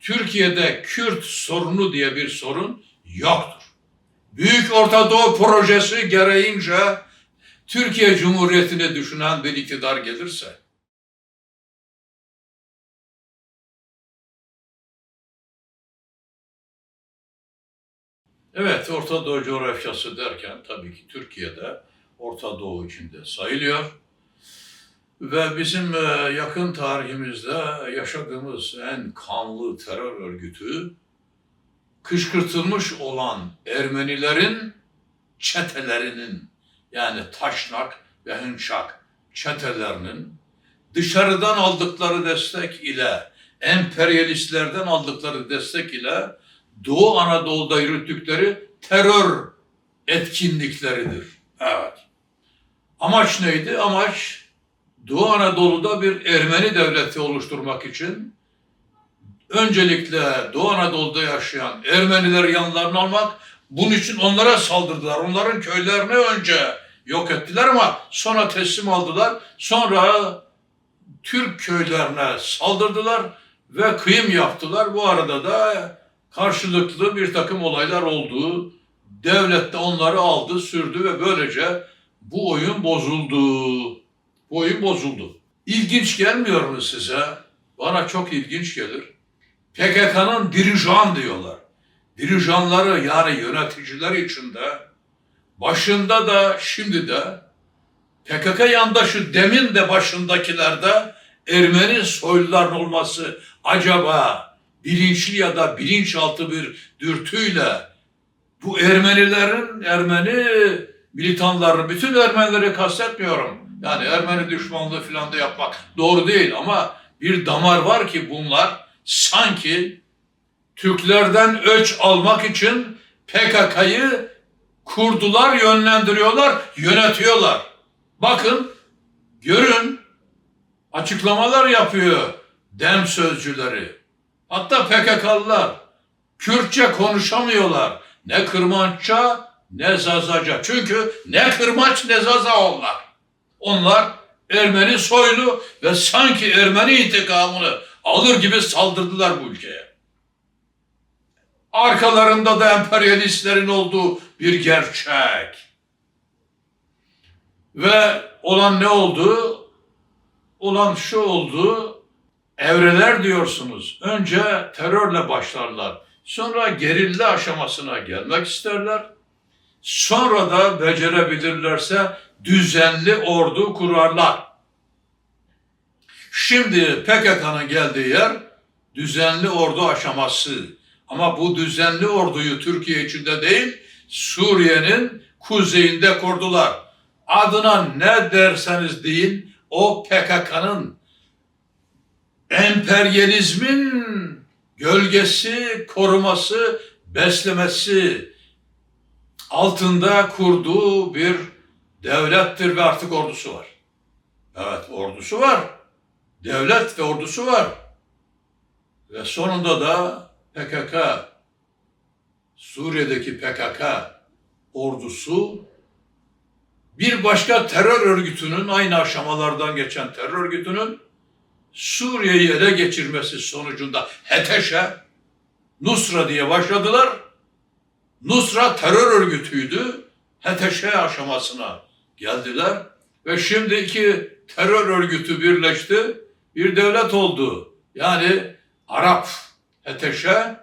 Türkiye'de Kürt sorunu diye bir sorun yoktur. Büyük Orta Doğu projesi gereğince Türkiye Cumhuriyeti'ni düşünen bir iktidar gelirse Evet, Orta Doğu coğrafyası derken tabii ki Türkiye'de Orta Doğu içinde sayılıyor. Ve bizim e, yakın tarihimizde yaşadığımız en kanlı terör örgütü kışkırtılmış olan Ermenilerin çetelerinin yani Taşnak ve Hınçak çetelerinin dışarıdan aldıkları destek ile emperyalistlerden aldıkları destek ile Doğu Anadolu'da yürüttükleri terör etkinlikleridir. Evet. Amaç neydi? Amaç Doğu Anadolu'da bir Ermeni devleti oluşturmak için öncelikle Doğu Anadolu'da yaşayan Ermenileri yanlarına almak, bunun için onlara saldırdılar. Onların köylerini önce yok ettiler ama sonra teslim aldılar. Sonra Türk köylerine saldırdılar ve kıyım yaptılar. Bu arada da karşılıklı bir takım olaylar oldu. Devlet de onları aldı, sürdü ve böylece bu oyun bozuldu. Bu oyun bozuldu. İlginç gelmiyor mu size? Bana çok ilginç gelir. PKK'nın dirijan diyorlar. Dirijanları yani yöneticiler içinde başında da şimdi de PKK yandaşı demin de başındakilerde Ermeni soyluların olması acaba bilinçli ya da bilinçaltı bir dürtüyle bu Ermenilerin, Ermeni militanları, bütün Ermenileri kastetmiyorum. Yani Ermeni düşmanlığı falan da yapmak doğru değil ama bir damar var ki bunlar sanki Türklerden öç almak için PKK'yı kurdular, yönlendiriyorlar, yönetiyorlar. Bakın, görün, açıklamalar yapıyor dem sözcüleri. Hatta PKK'lılar Kürtçe konuşamıyorlar. Ne Kırmançça ne Zazaca. Çünkü ne Kırmanç ne Zaza onlar. Onlar Ermeni soylu ve sanki Ermeni intikamını alır gibi saldırdılar bu ülkeye. Arkalarında da emperyalistlerin olduğu bir gerçek. Ve olan ne oldu? Olan şu oldu. Evreler diyorsunuz. Önce terörle başlarlar. Sonra gerilla aşamasına gelmek isterler. Sonra da becerebilirlerse düzenli ordu kurarlar. Şimdi PKK'nın geldiği yer düzenli ordu aşaması. Ama bu düzenli orduyu Türkiye içinde değil, Suriye'nin kuzeyinde kurdular. Adına ne derseniz deyin, o PKK'nın emperyalizmin gölgesi, koruması, beslemesi altında kurduğu bir devlettir ve artık ordusu var. Evet ordusu var. Devlet ve ordusu var. Ve sonunda da PKK, Suriye'deki PKK ordusu bir başka terör örgütünün, aynı aşamalardan geçen terör örgütünün Suriye'yi ele geçirmesi sonucunda HETEŞ'e Nusra diye başladılar. Nusra terör örgütüydü. HETEŞ'e aşamasına geldiler. Ve şimdi iki terör örgütü birleşti. Bir devlet oldu. Yani Arap HETEŞ'e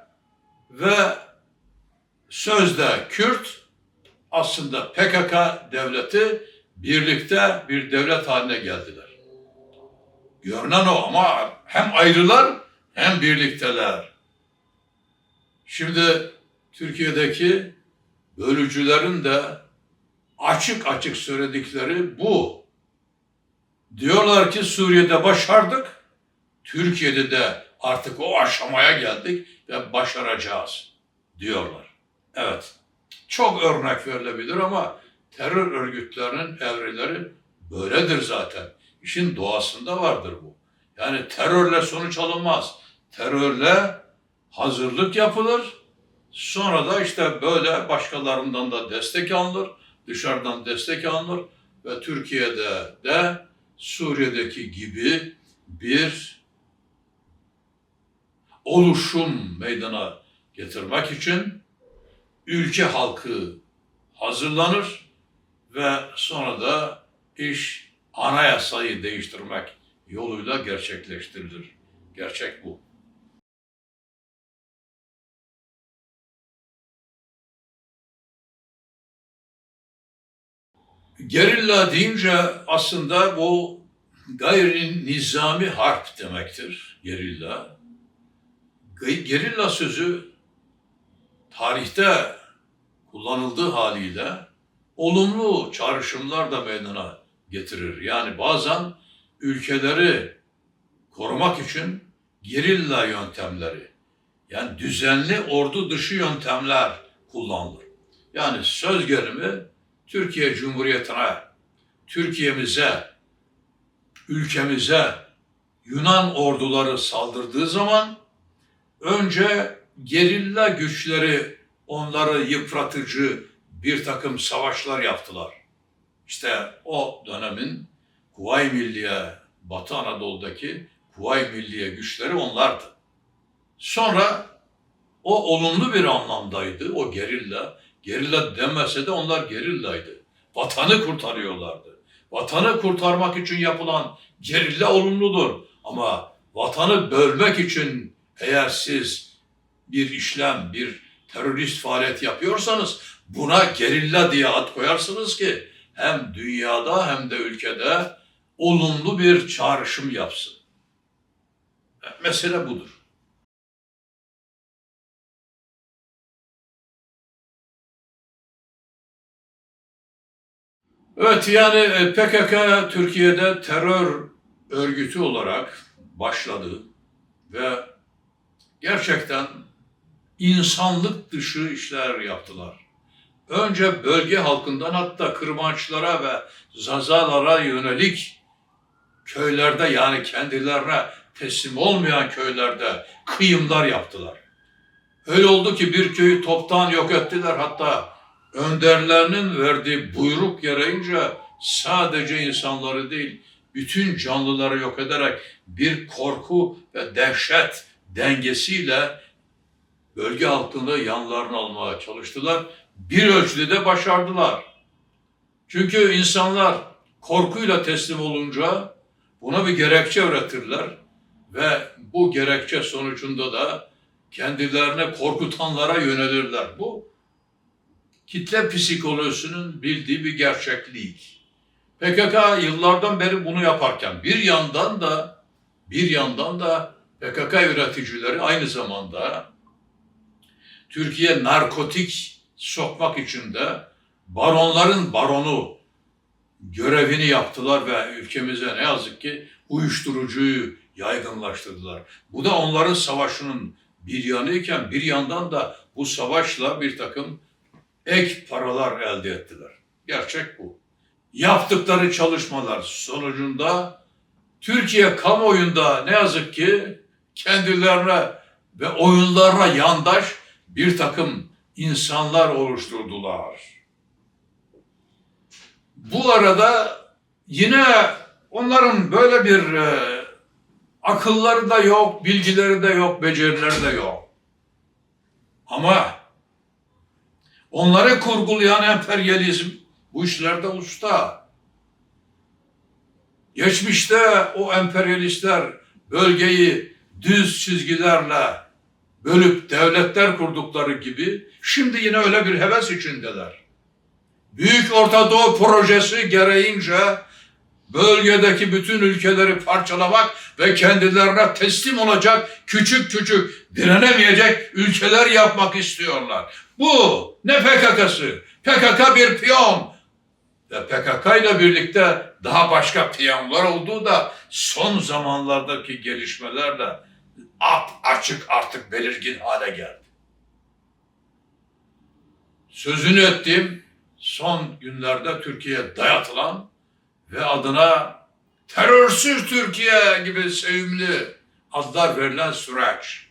ve sözde Kürt aslında PKK devleti birlikte bir devlet haline geldiler. Görünen o ama hem ayrılar hem birlikteler. Şimdi Türkiye'deki bölücülerin de açık açık söyledikleri bu. Diyorlar ki Suriye'de başardık, Türkiye'de de artık o aşamaya geldik ve başaracağız diyorlar. Evet, çok örnek verilebilir ama terör örgütlerinin evreleri böyledir zaten. İşin doğasında vardır bu. Yani terörle sonuç alınmaz. Terörle hazırlık yapılır. Sonra da işte böyle başkalarından da destek alınır. Dışarıdan destek alınır. Ve Türkiye'de de Suriye'deki gibi bir oluşum meydana getirmek için ülke halkı hazırlanır ve sonra da iş anayasayı değiştirmek yoluyla gerçekleştirilir. Gerçek bu. Gerilla deyince aslında bu gayri nizami harp demektir gerilla. Gerilla sözü tarihte kullanıldığı haliyle olumlu çağrışımlar da meydana getirir. Yani bazen ülkeleri korumak için gerilla yöntemleri yani düzenli ordu dışı yöntemler kullanılır. Yani söz gelimi Türkiye Cumhuriyeti'ne, Türkiye'mize, ülkemize Yunan orduları saldırdığı zaman önce gerilla güçleri onları yıpratıcı bir takım savaşlar yaptılar. İşte o dönemin Kuvayi Milliye, Batı Anadolu'daki Kuvayi Milliye güçleri onlardı. Sonra o olumlu bir anlamdaydı, o gerilla. Gerilla denmese de onlar gerillaydı. Vatanı kurtarıyorlardı. Vatanı kurtarmak için yapılan gerilla olumludur. Ama vatanı bölmek için eğer siz bir işlem, bir terörist faaliyet yapıyorsanız buna gerilla diye ad koyarsınız ki hem dünyada hem de ülkede olumlu bir çağrışım yapsın. Mesele budur. Evet yani e, PKK Türkiye'de terör örgütü olarak başladı ve gerçekten insanlık dışı işler yaptılar. Önce bölge halkından hatta kırmançlara ve zazalara yönelik köylerde yani kendilerine teslim olmayan köylerde kıyımlar yaptılar. Öyle oldu ki bir köyü toptan yok ettiler hatta önderlerinin verdiği buyruk yarayınca sadece insanları değil bütün canlıları yok ederek bir korku ve dehşet dengesiyle bölge halkını yanlarına almaya çalıştılar. Bir ölçüde de başardılar. Çünkü insanlar korkuyla teslim olunca buna bir gerekçe üretirler ve bu gerekçe sonucunda da kendilerine korkutanlara yönelirler. Bu kitle psikolojisinin bildiği bir gerçeklik. PKK yıllardan beri bunu yaparken bir yandan da bir yandan da PKK üreticileri aynı zamanda Türkiye narkotik sokmak için de baronların baronu görevini yaptılar ve ülkemize ne yazık ki uyuşturucuyu yaygınlaştırdılar. Bu da onların savaşının bir yanıyken bir yandan da bu savaşla bir takım ek paralar elde ettiler. Gerçek bu. Yaptıkları çalışmalar sonucunda Türkiye kamuoyunda ne yazık ki kendilerine ve oyunlarına yandaş bir takım insanlar oluşturdular. Bu arada yine onların böyle bir e, akılları da yok, bilgileri de yok, becerileri de yok. Ama onları kurgulayan emperyalizm bu işlerde usta. Geçmişte o emperyalistler bölgeyi düz çizgilerle bölüp devletler kurdukları gibi şimdi yine öyle bir heves içindeler. Büyük Orta Doğu projesi gereğince bölgedeki bütün ülkeleri parçalamak ve kendilerine teslim olacak küçük küçük direnemeyecek ülkeler yapmak istiyorlar. Bu ne PKK'sı? PKK bir piyon. Ve PKK ile birlikte daha başka piyonlar olduğu da son zamanlardaki gelişmelerle ap açık artık belirgin hale geldi. Sözünü ettiğim son günlerde Türkiye'ye dayatılan ve adına terörsüz Türkiye gibi sevimli adlar verilen süreç.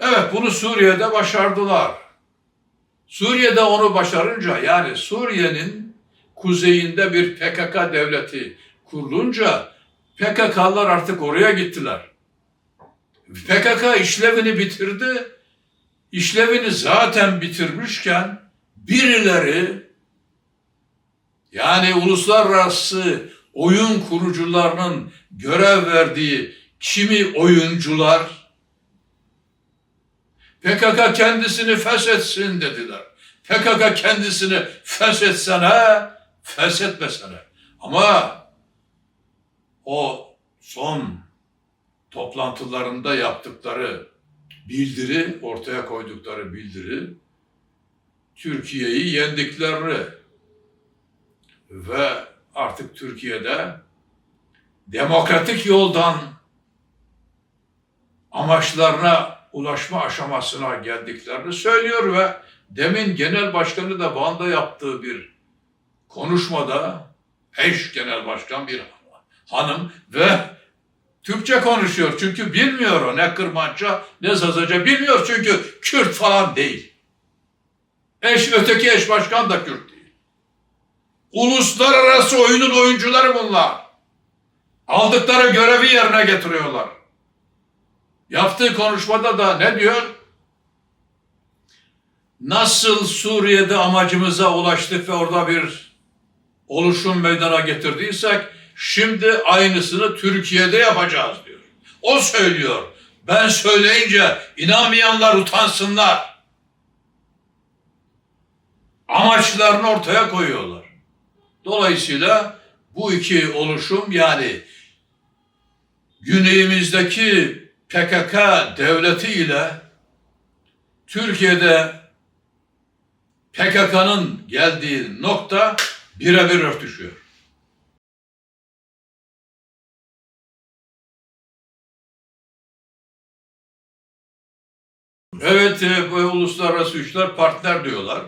Evet bunu Suriye'de başardılar. Suriye'de onu başarınca yani Suriye'nin kuzeyinde bir PKK devleti kurulunca PKK'lar artık oraya gittiler. PKK işlevini bitirdi. İşlevini zaten bitirmişken birileri yani uluslararası oyun kurucularının görev verdiği kimi oyuncular PKK kendisini feshetsin dediler. PKK kendisini feshetsene, feshetmesene. Ama o son toplantılarında yaptıkları bildiri, ortaya koydukları bildiri Türkiye'yi yendiklerini ve artık Türkiye'de demokratik yoldan amaçlarına ulaşma aşamasına geldiklerini söylüyor ve demin genel başkanı da Van'da yaptığı bir konuşmada eş genel başkan bir hanım ve Türkçe konuşuyor çünkü bilmiyor o ne Kırmanca ne Zazaca bilmiyor çünkü Kürt falan değil. Eş öteki eş başkan da Kürt değil. Uluslararası oyunun oyuncuları bunlar. Aldıkları görevi yerine getiriyorlar. Yaptığı konuşmada da ne diyor? Nasıl Suriye'de amacımıza ulaştık ve orada bir oluşum meydana getirdiysek şimdi aynısını Türkiye'de yapacağız diyor. O söylüyor. Ben söyleyince inanmayanlar utansınlar. Amaçlarını ortaya koyuyorlar. Dolayısıyla bu iki oluşum yani güneyimizdeki PKK devleti ile Türkiye'de PKK'nın geldiği nokta birebir örtüşüyor. Evet, e, bu uluslararası güçler partner diyorlar.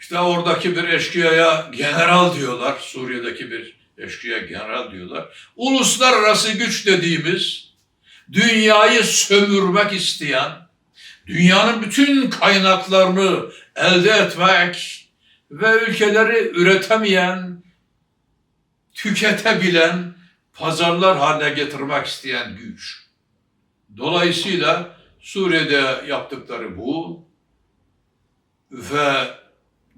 İşte oradaki bir eşkıyaya general diyorlar. Suriye'deki bir eşkıya general diyorlar. Uluslararası güç dediğimiz dünyayı sömürmek isteyen, dünyanın bütün kaynaklarını elde etmek ve ülkeleri üretemeyen, tüketebilen, pazarlar haline getirmek isteyen güç. Dolayısıyla Suriye'de yaptıkları bu ve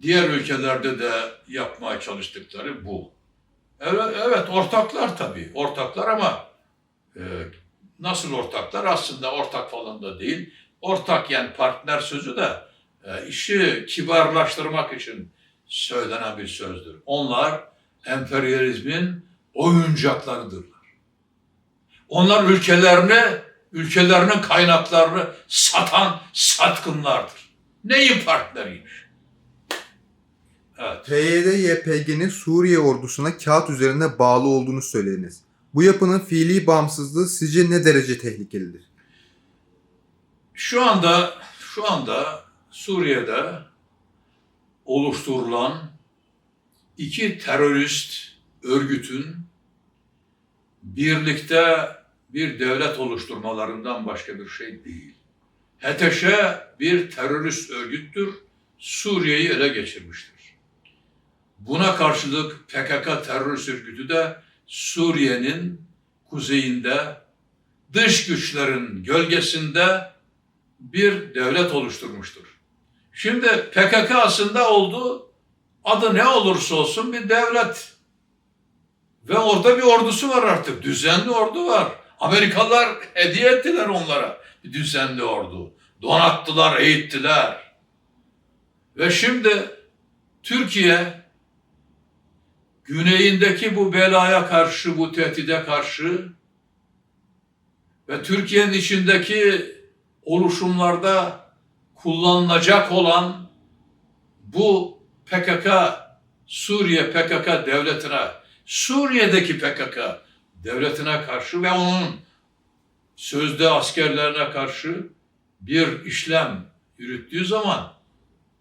diğer ülkelerde de yapmaya çalıştıkları bu. Evet, evet ortaklar tabii, ortaklar ama e, nasıl ortaklar? Aslında ortak falan da değil. Ortak yani partner sözü de e, işi kibarlaştırmak için söylenen bir sözdür. Onlar emperyalizmin oyuncaklarıdırlar. Onlar ülkelerini, ülkelerinin kaynaklarını satan satkınlardır. Neyin partneriymiş? Evet. PYD-YPG'nin Suriye ordusuna kağıt üzerinde bağlı olduğunu söylediniz. Bu yapının fiili bağımsızlığı sizce ne derece tehlikelidir? Şu anda şu anda Suriye'de oluşturulan iki terörist örgütün birlikte bir devlet oluşturmalarından başka bir şey değil. HTŞ bir terörist örgüttür. Suriye'yi ele geçirmiştir. Buna karşılık PKK terörist örgütü de Suriye'nin kuzeyinde dış güçlerin gölgesinde bir devlet oluşturmuştur. Şimdi PKK aslında oldu, adı ne olursa olsun bir devlet. Ve orada bir ordusu var artık, düzenli ordu var. Amerikalılar hediye ettiler onlara bir düzenli ordu. Donattılar, eğittiler. Ve şimdi Türkiye güneyindeki bu belaya karşı, bu tehdide karşı ve Türkiye'nin içindeki oluşumlarda kullanılacak olan bu PKK, Suriye PKK devletine, Suriye'deki PKK devletine karşı ve onun sözde askerlerine karşı bir işlem yürüttüğü zaman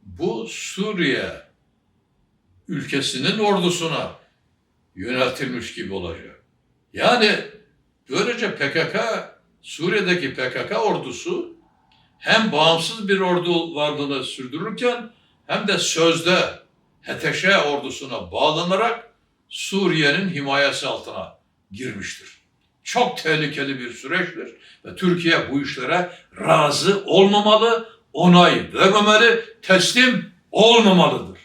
bu Suriye ülkesinin ordusuna yöneltilmiş gibi olacak. Yani böylece PKK, Suriye'deki PKK ordusu hem bağımsız bir ordu varlığını sürdürürken hem de sözde HTŞ ordusuna bağlanarak Suriye'nin himayesi altına girmiştir. çok tehlikeli bir süreçtir ve Türkiye bu işlere razı olmamalı, onay vermemeli, teslim olmamalıdır.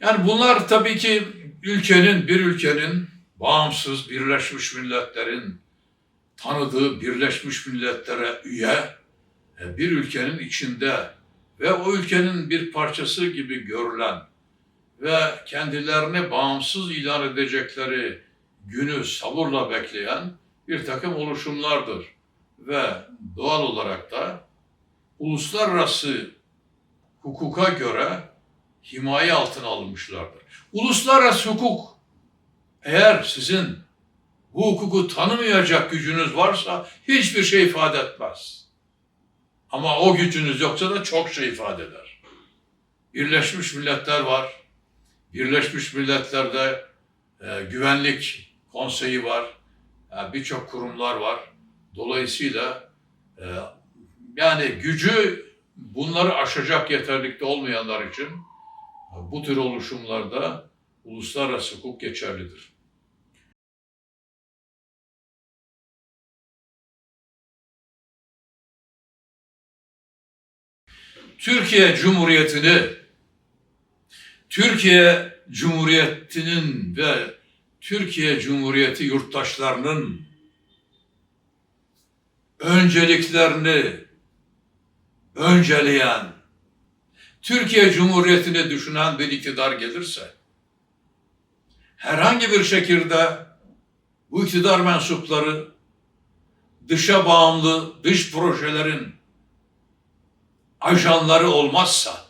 Yani bunlar tabii ki ülkenin, bir ülkenin bağımsız Birleşmiş Milletler'in tanıdığı Birleşmiş Milletler'e üye e, bir ülkenin içinde ve o ülkenin bir parçası gibi görülen ve kendilerini bağımsız ilan edecekleri günü sabırla bekleyen bir takım oluşumlardır. Ve doğal olarak da uluslararası hukuka göre himaye altına alınmışlardır. Uluslararası hukuk eğer sizin bu hukuku tanımayacak gücünüz varsa hiçbir şey ifade etmez. Ama o gücünüz yoksa da çok şey ifade eder. Birleşmiş Milletler var. Birleşmiş Milletler'de e, güvenlik konseyi var. E, Birçok kurumlar var. Dolayısıyla e, yani gücü bunları aşacak yeterlikte olmayanlar için bu tür oluşumlarda uluslararası hukuk geçerlidir. Türkiye Cumhuriyeti'ni Türkiye Cumhuriyeti'nin ve Türkiye Cumhuriyeti yurttaşlarının önceliklerini önceleyen, Türkiye Cumhuriyeti'ni düşünen bir iktidar gelirse, herhangi bir şekilde bu iktidar mensupları dışa bağımlı dış projelerin ajanları olmazsa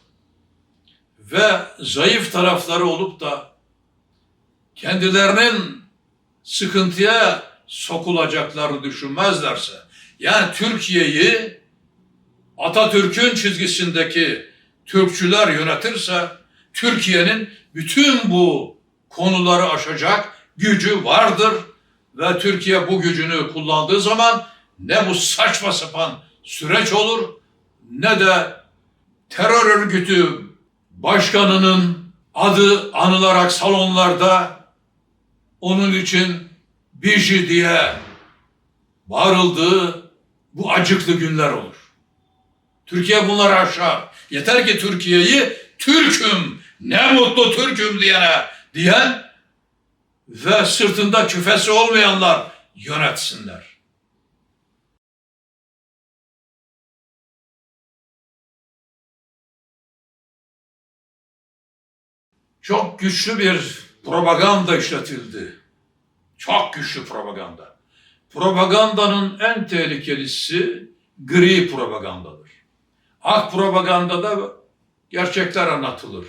ve zayıf tarafları olup da kendilerinin sıkıntıya sokulacaklarını düşünmezlerse, yani Türkiye'yi Atatürk'ün çizgisindeki Türkçüler yönetirse, Türkiye'nin bütün bu konuları aşacak gücü vardır ve Türkiye bu gücünü kullandığı zaman ne bu saçma sapan süreç olur ne de terör örgütü başkanının adı anılarak salonlarda onun için Biji diye bağırıldığı bu acıklı günler olur. Türkiye bunları aşar. Yeter ki Türkiye'yi Türk'üm, ne mutlu Türk'üm diyene diyen ve sırtında küfesi olmayanlar yönetsinler. Çok güçlü bir propaganda işletildi. Çok güçlü propaganda. Propagandanın en tehlikelisi gri propagandadır. Ak propagandada gerçekler anlatılır.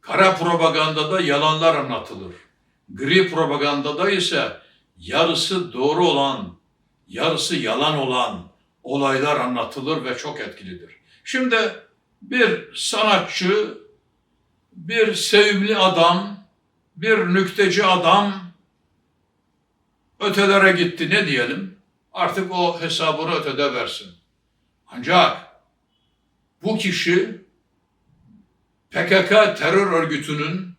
Kara propagandada yalanlar anlatılır. Gri propagandada ise yarısı doğru olan, yarısı yalan olan olaylar anlatılır ve çok etkilidir. Şimdi bir sanatçı, bir sevimli adam, bir nükteci adam ötelere gitti ne diyelim? Artık o hesabını ötede versin. Ancak bu kişi PKK terör örgütünün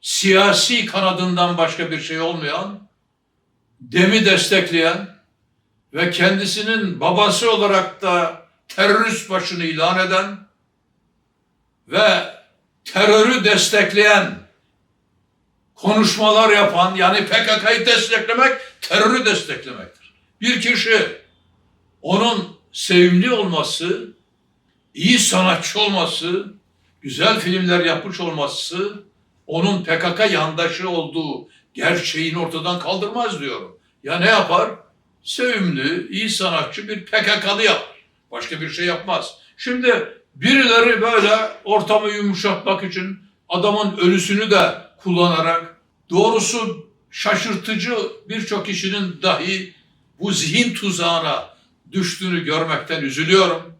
siyasi kanadından başka bir şey olmayan, demi destekleyen ve kendisinin babası olarak da terörist başını ilan eden ve terörü destekleyen konuşmalar yapan yani PKK'yı desteklemek terörü desteklemektir. Bir kişi onun sevimli olması, iyi sanatçı olması, güzel filmler yapmış olması onun PKK yandaşı olduğu gerçeğini ortadan kaldırmaz diyorum. Ya ne yapar? Sevimli, iyi sanatçı bir PKK'lı yapar. Başka bir şey yapmaz. Şimdi birileri böyle ortamı yumuşatmak için adamın ölüsünü de kullanarak doğrusu şaşırtıcı birçok kişinin dahi bu zihin tuzağına düştüğünü görmekten üzülüyorum.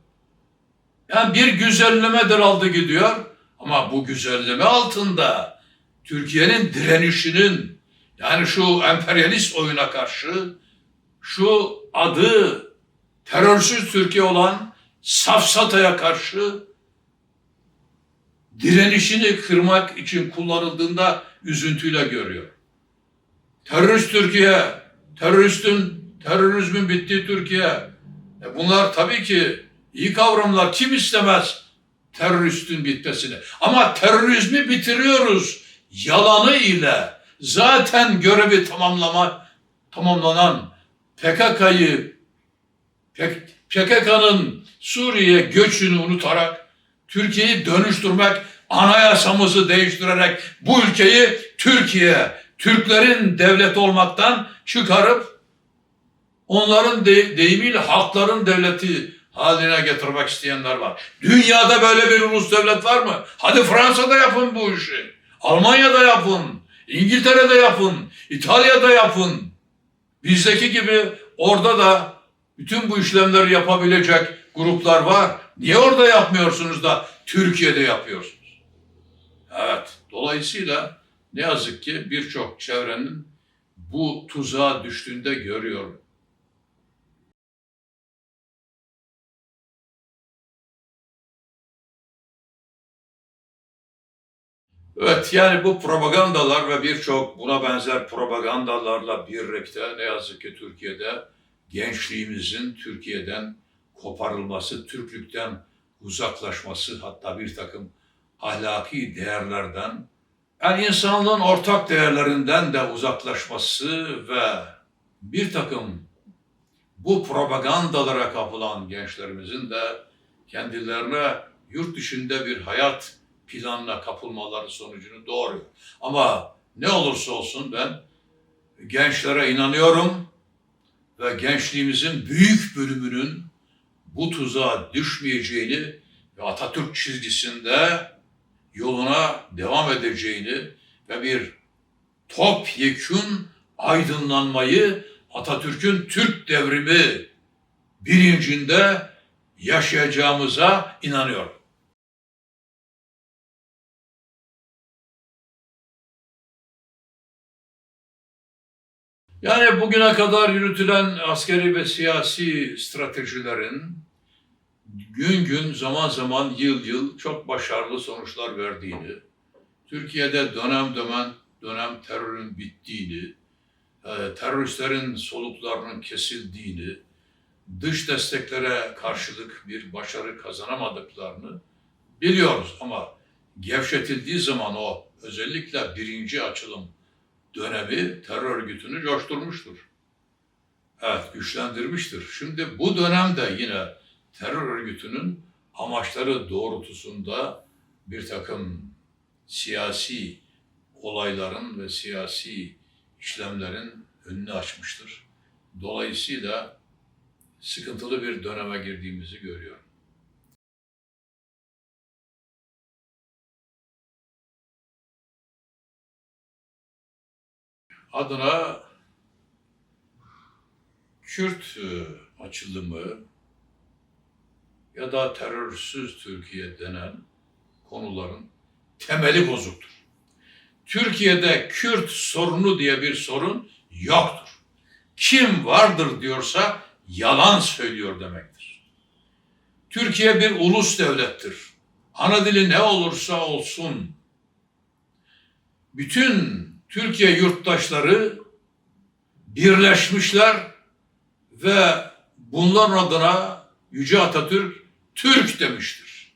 Yani bir güzellemedir aldı gidiyor ama bu güzelleme altında Türkiye'nin direnişinin yani şu emperyalist oyuna karşı şu adı terörsüz Türkiye olan safsataya karşı direnişini kırmak için kullanıldığında üzüntüyle görüyor. Terörist Türkiye, teröristin, terörizmin bittiği Türkiye. E bunlar tabii ki iyi kavramlar. Kim istemez teröristin bitmesini? Ama terörizmi bitiriyoruz yalanı ile. Zaten görevi tamamlama tamamlanan PKK'yı PKK'nın Suriye göçünü unutarak Türkiye'yi dönüştürmek, anayasamızı değiştirerek bu ülkeyi Türkiye, Türklerin devleti olmaktan çıkarıp onların de, deyimiyle halkların devleti haline getirmek isteyenler var. Dünyada böyle bir ulus devlet var mı? Hadi Fransa'da yapın bu işi. Almanya'da yapın. İngiltere'de yapın. İtalya'da yapın. Bizdeki gibi orada da bütün bu işlemleri yapabilecek gruplar var. Niye orada yapmıyorsunuz da Türkiye'de yapıyorsunuz? Evet, dolayısıyla ne yazık ki birçok çevrenin bu tuzağa düştüğünde görüyorum. Evet yani bu propagandalar ve birçok buna benzer propagandalarla birlikte ne yazık ki Türkiye'de gençliğimizin Türkiye'den koparılması, Türklükten uzaklaşması hatta bir takım ahlaki değerlerden yani insanlığın ortak değerlerinden de uzaklaşması ve bir takım bu propagandalara kapılan gençlerimizin de kendilerine yurt dışında bir hayat planına kapılmaları sonucunu doğuruyor. Ama ne olursa olsun ben gençlere inanıyorum ve gençliğimizin büyük bölümünün bu tuzağa düşmeyeceğini ve Atatürk çizgisinde yoluna devam edeceğini ve bir topyekün aydınlanmayı Atatürk'ün Türk devrimi bilincinde yaşayacağımıza inanıyorum. Yani bugüne kadar yürütülen askeri ve siyasi stratejilerin gün gün zaman zaman yıl yıl çok başarılı sonuçlar verdiğini, Türkiye'de dönem dönem dönem terörün bittiğini, e, teröristlerin soluklarının kesildiğini, dış desteklere karşılık bir başarı kazanamadıklarını biliyoruz. Ama gevşetildiği zaman o özellikle birinci açılım dönemi terör örgütünü coşturmuştur. Evet, güçlendirmiştir. Şimdi bu dönemde yine terör örgütünün amaçları doğrultusunda bir takım siyasi olayların ve siyasi işlemlerin önünü açmıştır. Dolayısıyla sıkıntılı bir döneme girdiğimizi görüyorum. Adına Kürt e, açılımı ya da terörsüz Türkiye denen konuların temeli bozuktur. Türkiye'de Kürt sorunu diye bir sorun yoktur. Kim vardır diyorsa yalan söylüyor demektir. Türkiye bir ulus devlettir. Ana dili ne olursa olsun bütün Türkiye yurttaşları birleşmişler ve bunların adına Yüce Atatürk Türk demiştir.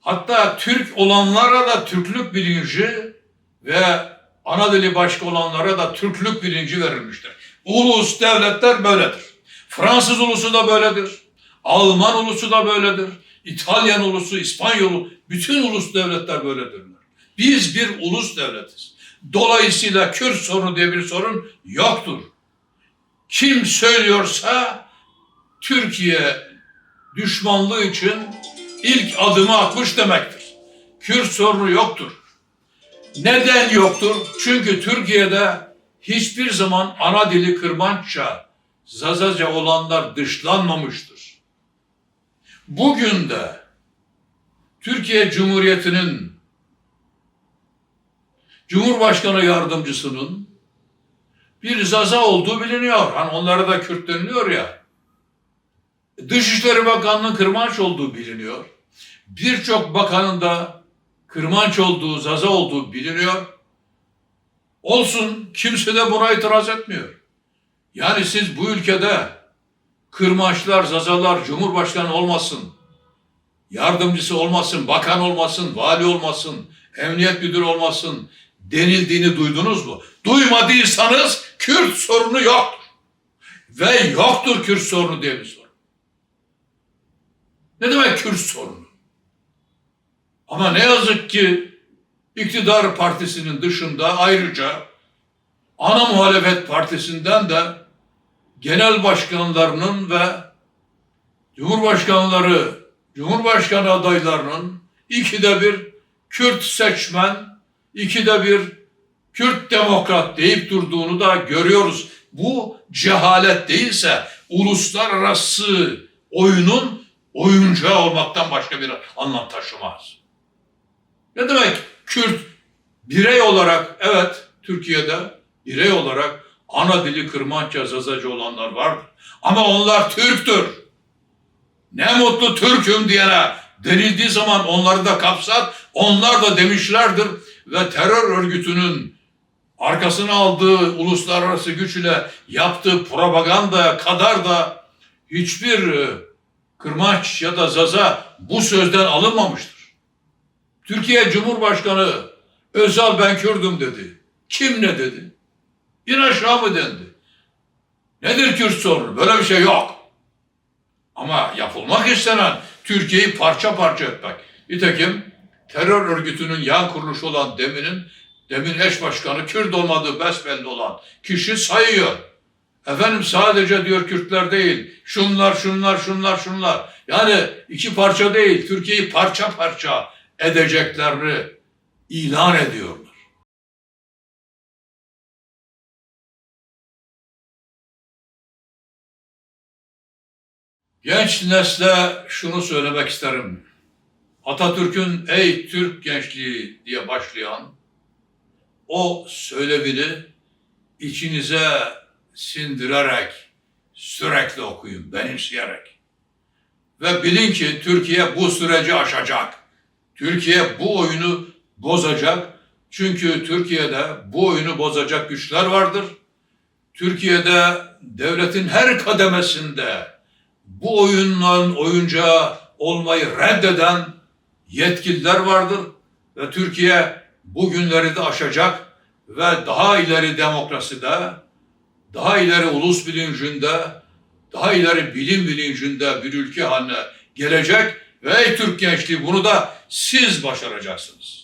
Hatta Türk olanlara da Türklük bilinci ve ana dili başka olanlara da Türklük bilinci verilmiştir. Ulus devletler böyledir. Fransız ulusu da böyledir. Alman ulusu da böyledir. İtalyan ulusu, İspanyol, bütün ulus devletler böyledirler. Biz bir ulus devletiz. Dolayısıyla Kürt sorunu diye bir sorun yoktur. Kim söylüyorsa Türkiye düşmanlığı için ilk adımı atmış demektir. Kürt sorunu yoktur. Neden yoktur? Çünkü Türkiye'de hiçbir zaman ana dili Kırmançça, Zazaca olanlar dışlanmamıştır. Bugün de Türkiye Cumhuriyeti'nin Cumhurbaşkanı yardımcısının bir zaza olduğu biliniyor. Hani onlara da Kürt deniliyor ya. Dışişleri Bakanı'nın kırmanç olduğu biliniyor. Birçok bakanın da kırmanç olduğu, zaza olduğu biliniyor. Olsun kimse de buna itiraz etmiyor. Yani siz bu ülkede kırmançlar, zazalar, cumhurbaşkanı olmasın, yardımcısı olmasın, bakan olmasın, vali olmasın, emniyet müdürü olmasın denildiğini duydunuz mu? Duymadıysanız Kürt sorunu yoktur. Ve yoktur Kürt sorunu diye bir sorun. Ne demek Kürt sorunu? Ama ne yazık ki iktidar partisinin dışında ayrıca ana muhalefet partisinden de genel başkanlarının ve cumhurbaşkanları, cumhurbaşkanı adaylarının ikide bir Kürt seçmen, ikide bir Kürt demokrat deyip durduğunu da görüyoruz. Bu cehalet değilse uluslararası oyunun oyuncağı olmaktan başka bir anlam taşımaz. Ne demek Kürt birey olarak evet Türkiye'de birey olarak ana dili Kırmança Zazacı olanlar vardır. Ama onlar Türktür. Ne mutlu Türk'üm diyene denildiği zaman onları da kapsat. Onlar da demişlerdir ve terör örgütünün arkasına aldığı uluslararası güç ile yaptığı propagandaya kadar da hiçbir e, kırmaç ya da zaza bu sözden alınmamıştır. Türkiye Cumhurbaşkanı Özal ben Kürdüm dedi. Kim ne dedi? İn aşağı mı dendi? Nedir Kürt sorunu? Böyle bir şey yok. Ama yapılmak istenen Türkiye'yi parça parça etmek. Nitekim terör örgütünün yan kuruluşu olan DEMİ'nin Demin eş başkanı Kürt olmadığı besbelli olan kişi sayıyor. Efendim sadece diyor Kürtler değil, şunlar, şunlar, şunlar, şunlar. Yani iki parça değil, Türkiye'yi parça parça edeceklerini ilan ediyorlar. Genç nesle şunu söylemek isterim. Atatürk'ün ey Türk gençliği diye başlayan o söylevini içinize sindirerek sürekli okuyun, benimseyerek. Ve bilin ki Türkiye bu süreci aşacak. Türkiye bu oyunu bozacak. Çünkü Türkiye'de bu oyunu bozacak güçler vardır. Türkiye'de devletin her kademesinde bu oyunların oyuncağı olmayı reddeden yetkililer vardır. Ve Türkiye bu günleri de aşacak ve daha ileri demokraside, daha ileri ulus bilincinde, daha ileri bilim bilincinde bir ülke haline gelecek ve ey Türk gençliği bunu da siz başaracaksınız.